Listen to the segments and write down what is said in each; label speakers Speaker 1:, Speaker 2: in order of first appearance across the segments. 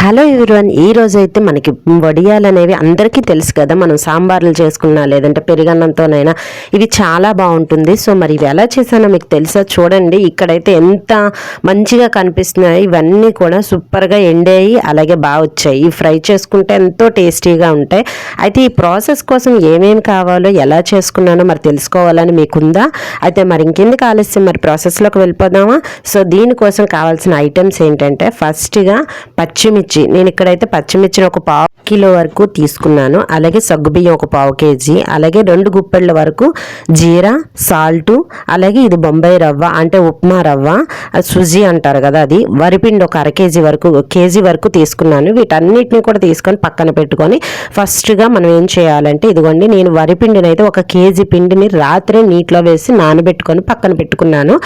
Speaker 1: Hello everyone ఈ రోజైతే మనకి వడియాలు అనేవి అందరికీ తెలుసు కదా. మనం సాంబార్లు చేసుకున్నా లేదంటే పెరుగన్నంతోనైనా ఇవి చాలా బాగుంటుంది. సో మరి ఇవి ఎలా చేశానో మీకు తెలుసా? చూడండి ఇక్కడైతే ఎంత మంచిగా కనిపిస్తున్నాయి ఇవన్నీ కూడా సూపర్గా ఎండాయి అలాగే బాగా వచ్చాయి. ఇవి ఫ్రై చేసుకుంటే ఎంతో టేస్టీగా ఉంటాయి. అయితే ఈ ప్రాసెస్ కోసం ఏమేమి కావాలో ఎలా చేసుకున్నానో మరి తెలుసుకోవాలని మీకుందా? అయితే మరి ఇంకెందుకు ఆలస్యం? మరి ప్రాసెస్లోకి వెళ్ళిపోదామా? సో దీనికోసం కావాల్సిన ఐటమ్స్ ఏంటంటే ఫస్ట్గా పచ్చిమిర్చి నేను ఇక్కడైతే పచ్చిమిర్చిని ఒక పావు కిలో వరకు తీసుకున్నాను. అలాగే సగ్గుబియ్యం ఒక పావు కేజీ. అలాగే రెండు గుప్పెళ్ళ వరకు జీరా సాల్టు అలాగే ఇది బొంబాయి రవ్వ అంటే ఉప్మా రవ్వ సుజీ అంటారు కదా అది. వరిపిండి ఒక అర కేజీ వరకు కేజీ వరకు తీసుకున్నాను. వీటన్నిటిని కూడా తీసుకొని పక్కన పెట్టుకొని ఫస్ట్గా మనం ఏం చేయాలంటే ఇదిగోండి నేను వరిపిండిని అయితే ఒక కేజీ పిండిని రాత్రే నీటిలో వేసి నానబెట్టుకొని పక్కన పెట్టుకున్నాను.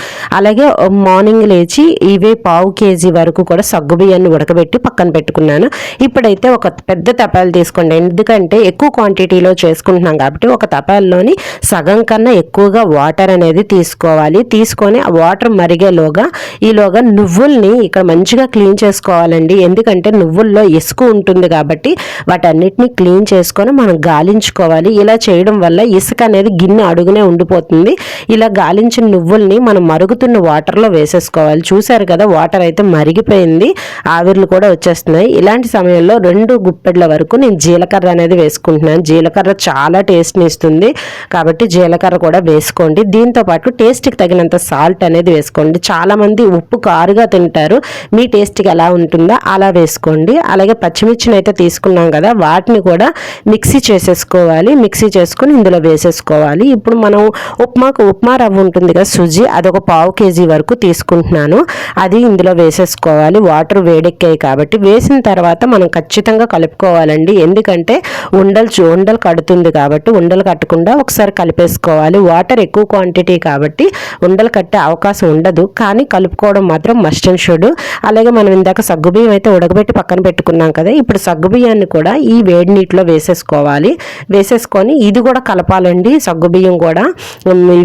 Speaker 1: అలాగే మార్నింగ్ లేచి ఇవే పావు కేజీ వరకు కూడా సగ్గు బియ్యాన్ని ఉడకబెట్టి పక్కన పెట్టుకున్నాను. ఇప్పుడైతే ఒక పెద్ద తపాలు తీసుకోండి. ఎందుకంటే ఎక్కువ క్వాంటిటీలో చేసుకుంటున్నాం కాబట్టి ఒక తపాల్లోని సగం కన్నా ఎక్కువగా వాటర్ అనేది తీసుకోవాలి. తీసుకొని ఆ వాటర్ మరిగేలోగా ఈలోగా నువ్వుల్ని ఇక్కడ మంచిగా క్లీన్ చేసుకోవాలండి. ఎందుకంటే నువ్వుల్లో ఇసుక ఉంటుంది కాబట్టి వాటన్నిటిని క్లీన్ చేసుకొని మనం గాలించుకోవాలి. ఇలా చేయడం వల్ల ఇసుక అనేది గిన్నె అడుగునే ఉండిపోతుంది. ఇలా గాలించిన నువ్వుల్ని మనం మరుగుతున్న వాటర్లో వేసేసుకోవాలి. చూసారు కదా వాటర్ అయితే మరిగిపోయింది. ఆవిర్లు కూడా వచ్చేస్తున్నాయి ఇలాంటి సమయంలో రెండు గుప్పెడ్ల వరకు నేను జీలకర్ర అనేది వేసుకుంటున్నాను. జీలకర్ర చాలా టేస్ట్ని ఇస్తుంది. కాబట్టి జీలకర్ర కూడా వేసుకోండి. దీంతో పాటు టేస్ట్కి తగినంత సాల్ట్ అనేది వేసుకోండి. చాలామంది ఉప్పు కారుగా తింటారు. మీ టేస్ట్కి ఎలా ఉంటుందో అలా వేసుకోండి. అలాగే పచ్చిమిర్చిని అయితే తీసుకున్నాం కదా వాటిని కూడా మిక్సీ చేసేసుకోవాలి. మిక్సీ చేసుకొని ఇందులో వేసేసుకోవాలి. ఇప్పుడు మనం ఉప్మాకు ఉప్మా రవ్వ ఉంటుంది కదా సుజీ అదొక పావు కేజీ వరకు తీసుకుంటున్నాను. అది ఇందులో వేసేసుకోవాలి. వాటర్ వేడెక్కాయి కాబట్టి వేసిన తర్వాత మనం ఖచ్చితంగా కలుపుకోవాలండి. ఎందుకంటే ఉండలు చూ- ఉండలు కడుతుంది కాబట్టి ఉండలు కట్టకుండా ఒకసారి కలిపేసుకోవాలి. వాటర్ ఎక్కువ క్వాంటిటీ కాబట్టి ఉండలు కట్టే అవకాశం ఉండదు. కానీ కలుపుకోవడం మాత్రం మస్ట్ అండ్ షుడ్. అలాగే మనం ఇందాక సగ్గుబియ్యం అయితే ఉడకబెట్టి పక్కన పెట్టుకున్నాం కదా ఇప్పుడు సగ్గుబియ్యాన్ని కూడా ఈ వేడి నీటిలో వేసేసుకోవాలి. వేసేసుకొని ఇది కూడా కలపాలండి. సగ్గుబియ్యం కూడా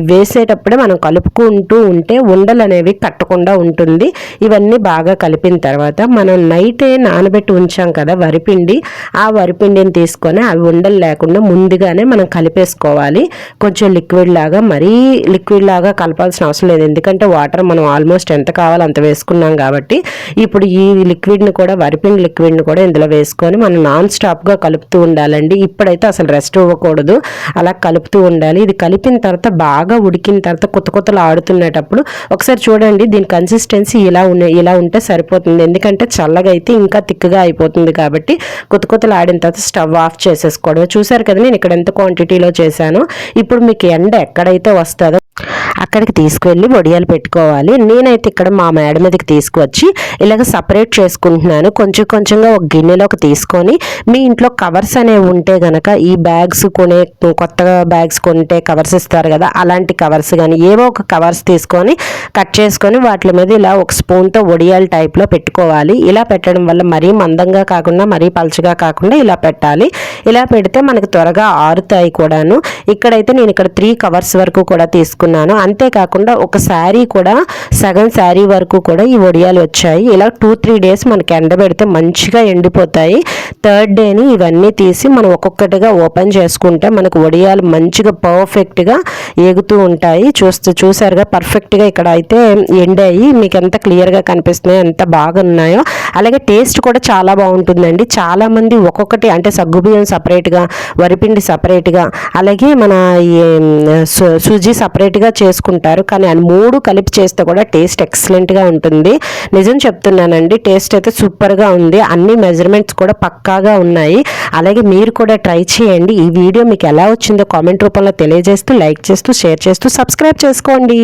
Speaker 1: వేసేటప్పుడే మనం కలుపుకుంటూ ఉంటే ఉండలు అనేవి కట్టకుండా ఉంటుంది. ఇవన్నీ బాగా కలిపిన తర్వాత మనం నైటే నానబెట్టి ఉంచాం కదా వరిపిండి. ఆ వరిపిండిని తీసుకొని అవి ఉండలు లేకుండా ముందుగానే మనం కలిపేసుకోవాలి. కొంచెం లిక్విడ్ లాగా మరీ లిక్విడ్ లాగా కలపాల్సిన అవసరం లేదు. ఎందుకంటే వాటర్ మనం ఆల్మోస్ట్ ఎంత కావాలో అంత వేసుకున్నాం కాబట్టి. ఇప్పుడు ఈ లిక్విడ్ని కూడా వరిపిండి లిక్విడ్ని కూడా ఇందులో వేసుకొని మనం నాన్ స్టాప్గా కలుపుతూ ఉండాలండి. ఇప్పుడైతే అసలు రెస్ట్ ఇవ్వకూడదు. అలా కలుపుతూ ఉండాలి. ఇది కలిపిన తర్వాత బాగా ఉడికిన తర్వాత కొత్త కొత్తలు ఆడుతున్నప్పుడు ఒకసారి చూడండి దీని కన్సిస్టెన్సీ ఇలా ఉన్న ఇలా ఉంటే సరిపోతుంది. ఎందుకంటే చల్లగా అయితే ఇంకా థిక్గా అయిపోతుంది కాబట్టి కొత్త కొత్తలు ఆడిన తర్వాత స్టవ్ ఆఫ్ చేసేసుకోవడం చూసారు కదా నేను ఇక్కడ ఎంత క్వాంటిటీలో చేశాను. ఇప్పుడు మీకు ఎండ ఎక్కడైతే వస్తుందో అక్కడికి తీసుకువెళ్ళి వడియాలు పెట్టుకోవాలి. నేనైతే ఇక్కడ మా మేడ మీదకి తీసుకువచ్చి ఇలాగ సపరేట్ చేసుకుంటున్నాను. కొంచెం కొంచెంగా ఒక గిన్నెలోకి తీసుకొని మీ ఇంట్లో కవర్స్ అనేవి ఉంటే గనక ఈ బ్యాగ్స్ కొనే కొత్తగా బ్యాగ్స్ కొంటే కవర్స్ ఇస్తారు కదా అలాంటి కవర్స్ కానీ ఏవో ఒక కవర్స్ తీసుకొని కట్ చేసుకొని వాటి మీద ఇలా ఒక స్పూన్తో వడియాల టైప్లో పెట్టుకోవాలి. ఇలా పెట్టడం వల్ల మరీ మందంగా కాకుండా మరీ పలుచగా కాకుండా ఇలా పెట్టాలి. ఇలా పెడితే మనకు త్వరగా ఆరుతాయి కూడాను. ఇక్కడైతే నేను ఇక్కడ త్రీ కవర్స్ వరకు కూడా తీసుకున్నాను. అంతేకాకుండా ఒక శారీ కూడా సగం శారీ వరకు కూడా ఈ వడియాలు వచ్చాయి. ఇలా టూ త్రీ డేస్ మనకి ఎండబెడితే మంచిగా ఎండిపోతాయి. థర్డ్ డేని ఇవన్నీ తీసి మనం ఒక్కొక్కటిగా ఓపెన్ చేసుకుంటే మనకు వడియాలు మంచిగా పర్ఫెక్ట్గా ఎగుతూ ఉంటాయి. చూస్తూ చూసారుగా పర్ఫెక్ట్గా ఇక్కడ అయితే ఎండాయి. మీకు ఎంత క్లియర్గా కనిపిస్తున్నాయో ఎంత బాగున్నాయో అలాగే టేస్ట్ కూడా చాలా బాగుంటుందండి. చాలామంది ఒక్కొక్కటి అంటే సగ్గుబియ్యం సపరేట్గా వరిపిండి సపరేట్గా అలాగే మన ఈ, సు- సుజీ సపరేట్గా చేసుకుంటారు. కానీ అది మూడు కలిపి చేస్తే కూడా టేస్ట్ ఎక్సలెంట్గా ఉంటుంది. నిజం చెప్తున్నానండి టేస్ట్ అయితే సూపర్గా ఉంది. అన్ని మెజర్మెంట్స్ కూడా పక్కాగా ఉన్నాయి. అలాగే మీరు కూడా ట్రై చేయండి. ఈ వీడియో మీకు ఎలా వచ్చిందో కామెంట్ రూపంలో తెలియజేస్తూ లైక్ చేస్తూ షేర్ చేస్తూ సబ్స్క్రైబ్ చేసుకోండి.